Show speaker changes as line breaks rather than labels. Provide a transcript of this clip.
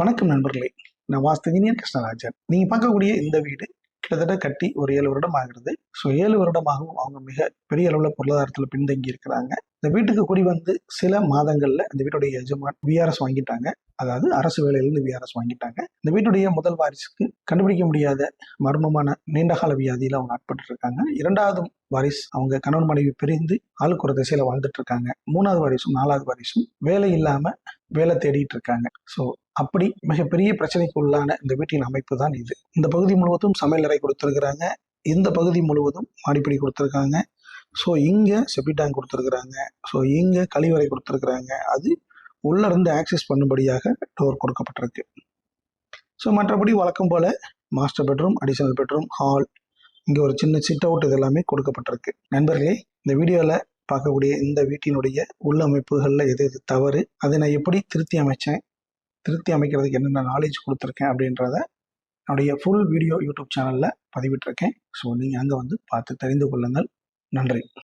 வணக்கம் நண்பர்களே. நான் வாஸ்து இன்ஜினியர் கிருஷ்ணராஜன். நீங்கள் பார்க்கக்கூடிய இந்த வீடு கிட்டத்தட்ட கட்டி ஒரு ஏழு வருடம் ஆகிறது ஸோ ஏழு வருடமாகவும் அவங்க மிக பெரிய அளவில் பொருளாதாரத்தில் பின்தங்கி இருக்கிறாங்க. இந்த வீட்டுக்கு குடி வந்து சில மாதங்களில் இந்த வீட்டுடைய எஜமான் விஆர்எஸ் வாங்கிட்டாங்க. அதாவது அரசு வேலையிலிருந்து விஆர்எஸ் வாங்கிட்டாங்க. இந்த வீட்டுடைய முதல் வாரிசுக்கு கண்டுபிடிக்க முடியாத மர்மமான நீண்டகால வியாதியில் அவங்க ஆட்பட்டு இருக்காங்க இரண்டாவது வாரிஸ் அவங்க கணவன் மனைவி பிரிந்து ஆளுக்கு ஒரு திசையில வாழ்ந்துட்டு இருக்காங்க. மூணாவது வாரிசும் நாலாவது வாரிசும் வேலை இல்லாம வேலை தேடிட்டு இருக்காங்க ஸோ அப்படி மிகப்பெரிய பிரச்சனைக்கு உள்ளான இந்த வீட்டின் அமைப்பு தான் இது. இந்த பகுதி முழுவதும் சமையலறை கொடுத்துருக்குறாங்க. இந்த பகுதி முழுவதும் மாடிப்படி கொடுத்துருக்காங்க. ஸோ இங்கே செப்பி டேங்க் கொடுத்துருக்குறாங்க. ஸோ இங்கே கழிவறை கொடுத்துருக்குறாங்க. அது உள்ள இருந்து ஆக்சஸ் பண்ணும்படியாக டோர் கொடுக்கப்பட்டிருக்கு. ஸோ மற்றபடி வழக்கம் போல் master bedroom additional bedroom hall இங்கே ஒரு சின்ன சிட் அவுட் இது எல்லாமே கொடுக்கப்பட்டிருக்கு. நண்பர்களே இந்த வீடியோவில் பார்க்கக்கூடிய இந்த வீட்டினுடைய உள்ளமைப்புகளில் எது எது தவறு அதை நான் எப்படி திருத்தி அமைச்சேன் திருத்தி அமைக்கிறதுக்கு என்னென்ன நாலேஜ் கொடுத்துருக்கேன் அப்படின்றத என்னுடைய ஃபுல் வீடியோ யூடியூப் சேனலில் பதிவிட்டிருக்கேன். ஸோ நீங்கள் அங்கே வந்து பார்த்து தெரிந்து கொள்ளுங்கள். நன்றி.